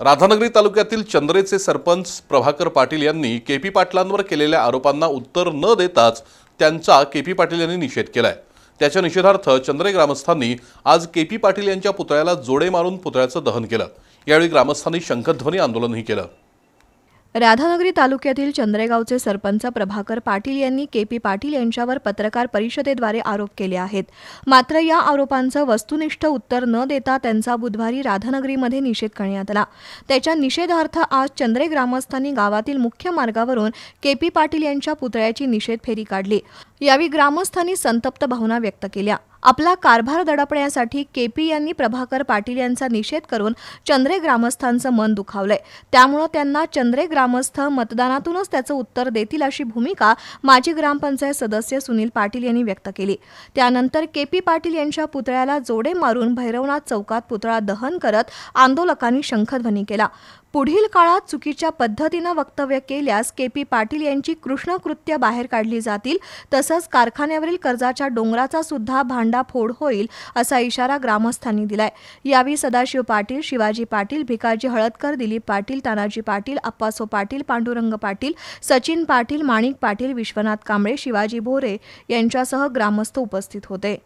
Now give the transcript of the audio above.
राधानगरी तालुक्यातील चंद्रेचे सरपंच प्रभाकर पाटील यांनी के पी पाटलांवर केलेल्या आरोपांना उत्तर न देताच त्यांचा के पी पाटील यांनी निषेध केलाय. त्याच्या निषेधार्थ चंद्रे ग्रामस्थांनी आज के पी पाटील यांच्या पुतळ्याला जोडे मारून पुतळ्याचं दहन केलं. यावेळी ग्रामस्थांनी शंखध्वनी आंदोलनही केलं. राधानगरी तालुक्यातील चंद्रेगावचे सरपंच प्रभाकर पाटील यांनी के पी पाटील यांच्यावर पत्रकार परिषदेद्वारे आरोप केले आहेत. मात्र या आरोपांचं वस्तुनिष्ठ उत्तर न देता त्यांचा बुधवारी राधानगरीमध्ये निषेध करण्यात आला. त्याच्या निषेधार्थ आज चंद्रे ग्रामस्थांनी गावातील मुख्य मार्गावरून के पी पाटील यांच्या पुतळ्याची निषेध फेरी काढली. यावेळी ग्रामस्थांनी संतप्त भावना व्यक्त केल्या. आपला कारभार दडपण्यासाठी केपी यांनी प्रभाकर पाटील यांचा निषेध करून चंद्रे ग्रामस्थांचं मन दुखावलंय. त्यामुळं त्यांना चंद्रे ग्रामस्थ मतदानातूनच त्याचं उत्तर देतील अशी भूमिका माजी ग्रामपंचायत सदस्य सुनील पाटील यांनी व्यक्त केली. त्यानंतर केपी पाटील यांच्या पुतळ्याला जोडे मारून भैरवनाथ चौकात पुतळा दहन करत आंदोलकांनी शंखध्वनी केला. पुढील काळात चुकीच्या पद्धतीनं वक्तव्य केल्यास के पी पाटील यांची कृष्णकृत्य बाहेर काढली जातील तसंच कारखान्यावरील कर्जाच्या डोंगराचा सुद्धा भांडाफोड होईल असा इशारा ग्रामस्थांनी दिलाय. यावेळी सदाशिव पाटील शिवाजी पाटील भिकाजी हळदकर दिलीप पाटील तानाजी पाटील अप्पासो पाटील पांडुरंग पाटील सचिन पाटील माणिक पाटील विश्वनाथ कांबळे शिवाजी भोरे यांच्यासह ग्रामस्थ उपस्थित होते.